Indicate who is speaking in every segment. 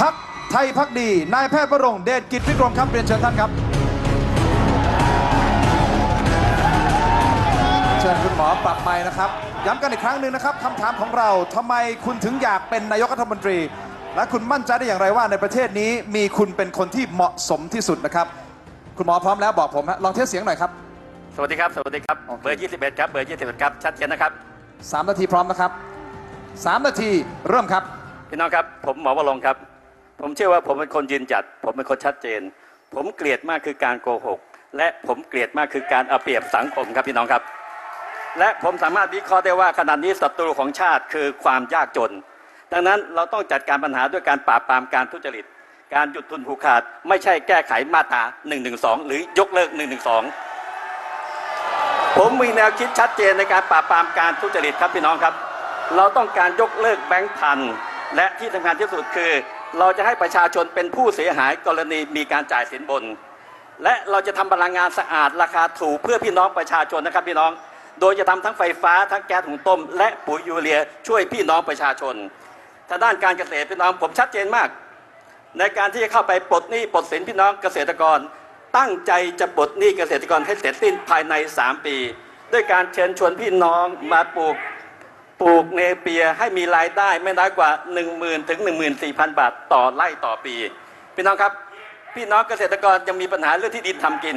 Speaker 1: พักไทยพักดี นายแพทย์ประรงค์เดชกิจวิกรมครับเรียนเชิญท่านครับ เชิญคุณหมอปรับไมค์นะครับ ย้ำกันอีกครั้งหนึ่งนะครับคำถามของเราทำไมคุณถึงอยากเป็นนายกรัฐมนตรี และคุณมั่นใจได้อย่างไรว่าในประเทศนี้มีคุณเป็นคนที่เหมาะสมที่สุดนะครับ คุณหมอพร้อมแล้วบอกผมฮะลองเทสเสียงหน่อยครับ
Speaker 2: สวัสดีครับ สวัสดีครับ
Speaker 1: โอเค
Speaker 2: เบอร์ 21 ครับ เบอร์ 21 ครับ ชัดเจนนะครับ
Speaker 1: สามนาทีพร้อมนะครับสามนาทีเริ่มครับ
Speaker 2: พี่น้องครับ ผมหมอวรงค์ครับ ผมเชื่อว่าผมเป็นคนยืนหยัด ผมเป็นคนชัดเจน ผมเกลียดมากคือการโกหก และผมเกลียดมากคือการเอาเปรียบสังคมครับพี่น้องครับ และผมสามารถวิเคราะห์ได้ว่าขณะนี้ศัตรูของชาติคือความยากจน ดังนั้นเราต้องจัดการปัญหาด้วยการปราบปรามการทุจริต การหยุดทุนผูกขาด ไม่ใช่แก้ไขมาตรา112 หรือยกเลิก 112 ผมมีแนวคิดชัดเจนในการปราบปรามการทุจริตครับพี่น้องครับ เราต้องการยกเลิกแบงค์พันและที่สำคัญที่สุดคือ เราจะให้ประชาชนเป็นผู้เสียหายกรณีมีการจ่ายสินบน และเราจะทำพลังงานสะอาดราคาถูกเพื่อพี่น้องประชาชนนะครับพี่น้อง โดยจะทำทั้งไฟฟ้าทั้งแก๊สหุงต้ม และปุ๋ยยูเรียช่วยพี่น้องประชาชนทางด้านการเกษตรพี่น้องผมชัดเจนมาก ในการที่จะเข้าไปปลดหนี้ปลดสินพี่น้องเกษตรกร ตั้งใจจะปลดหนี้เกษตรกรให้เสร็จสิ้นภายใน 3 ปี ด้วยการเชิญชวนพี่น้องมาปลูก ปลูกเนเปียให้มีรายได้ไม่น้อยกว่า 1 0,000 ถึง 14,000 บาทต่อไร่ต่อปี พี่น้องครับ พี่น้องเกษตรกรยังมีปัญหาเรื่องที่ดินทำกิน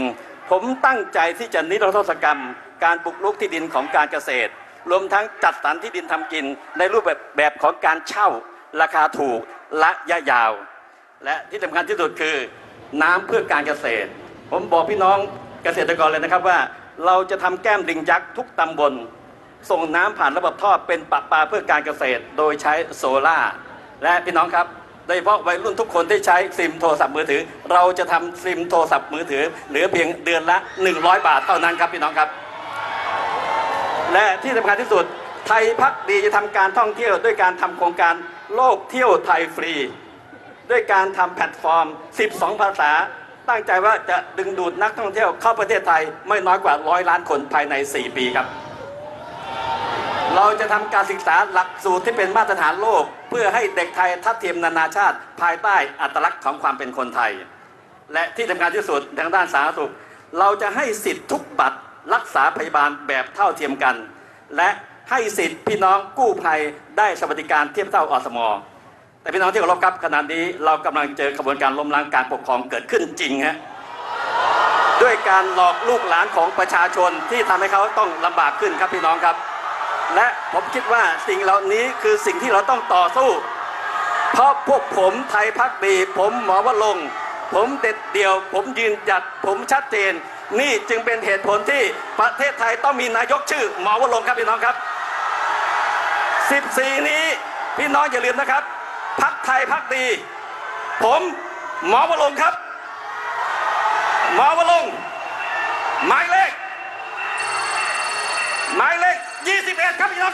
Speaker 2: ผมตั้งใจที่จะนิรโทษกรรม การบุกรุกที่ดินของการเกษตร รวมทั้งจัดสรรที่ดินทำกิน ในรูปแบบแบบของการเช่า ราคาถูกและยะยาว และที่สำคัญที่สุดคือ น้ำเพื่อการเกษตร ผมบอกพี่น้องเกษตรกรเลยนะครับว่า เราจะทำแก้มลิงยักษ์ทุกตำบล ส่งน้ำผ่านระบบท่อเป็นปะปาเพื่อการเกษตร โดยใช้โซล่าและพี่น้องครับโดยเฉพาะวัยรุ่นทุกคนที่ใช้ซิมโทรศัพท์มือถือ เราจะทำซิมโทรศัพท์มือถือ เหลือเพียงเดือนละ 100 บาทเท่านั้นครับพี่น้องครับ และที่สำคัญที่สุดไทยพักดีจะทำการท่องเที่ยวด้วยการทำโครงการโลกเที่ยวไทยฟรี ด้วยการทำแพลตฟอร์ม 12 ภาษา ตั้งใจว่าจะดึงดูดนักท่องเที่ยวเข้าประเทศไทยไม่น้อยกว่าร้อยล้านคนภายใน 4 ปีครับ เราจะทำการศึกษาหลักสูตรที่เป็นมาตรฐานโลก เพื่อให้เด็กไทยทัดเทียมนานาชาติ ภายใต้อัตลักษณ์ของความเป็นคนไทย และที่สำคัญที่สุดทางด้านสาธารณสุข เราจะให้สิทธิ์ทุกบัตรรักษาพยาบาลแบบเท่าเทียมกัน และให้สิทธิ์พี่น้องกู้ภัยได้สวัสดิการเทียบเท่าอสมอแต่พี่น้องที่เคารพครับขณะนี้เรากำลังเจอกระบวนการล้มล้างการปกครองเกิดขึ้นจริงฮะด้วยการหลอกลูกหลานของประชาชนที่ทำให้เขาต้องลำบากขึ้นครับพี่น้องครับ และผมคิดว่าสิ่งเหล่านี้คือสิ่งที่เราต้องต่อสู้ เพราะพวกผมไทยพักดี ผมหมอวรงผมเด็ดเดี่ยว ผมยืนหยัด ผมชัดเจน นี่จึงเป็นเหตุผลที่ประเทศไทยต้องมีนายกชื่อหมอวรงค์ครับพี่น้องครับ 14 นี้พี่น้องอย่าลืมนะครับพักไทยพักดี ผมหมอวรงค์ครับ หมอวรงค์ primeiro caminhão